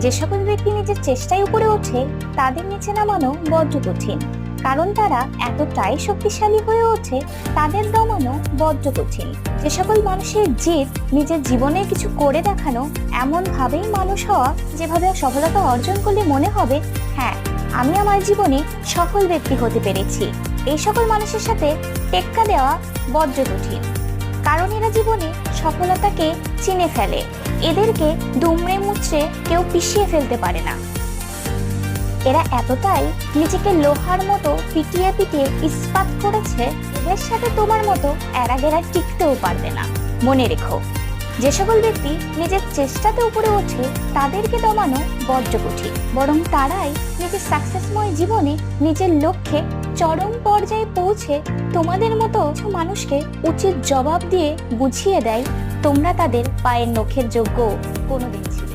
যে সকল ব্যক্তি নিজের চেষ্টায় উপরে ওঠে, তাদের নিচে নামানো বড্ড কঠিন। কারণ তারা এতটাই শক্তিশালী হয়ে ওঠে, তাদের দমানো বড্ড কঠিন। যে সকল মানুষের জিদ নিজের জীবনে কিছু করে দেখানো এমন ভাবেই মানুষ হওয়া, যেভাবে সফলতা অর্জন করলে মনে হবে হ্যাঁ আমি আমার জীবনে সফল ব্যক্তি হতে পেরেছি। এই সকল মানুষের সাথে টেক্কা দেওয়া বড্ড কঠিন। কারণ এরা জীবনে সফলতাকে চিনে ফেলে। এদেরকে দুমড়ে মুচড়ে কেউ পিষিয়ে ফেলতে পারে না। এরা এতটাই নিজেকে লোহার মতো পিটিয়ে পিটিয়ে ইস্পাত করেছে, এদের সাথে তোমার মতো এরাগেরা টিকতেও পারবে না। মনে রেখো, যে সকল ব্যক্তি নিজের চেষ্টাতে উপরে ওঠে, তাদেরকে দমানো বড্ড কঠিন বরং তারাই নিজের সাকসেসময় জীবনে নিজের লক্ষ্যে চরম পর্যায়ে পৌঁছে তোমাদের মতো মানুষকে উচিত জবাব দিয়ে বুঝিয়ে দেয় তোমরা তাদের পায়ের নখের যোগ্য কোনোদিন ছিল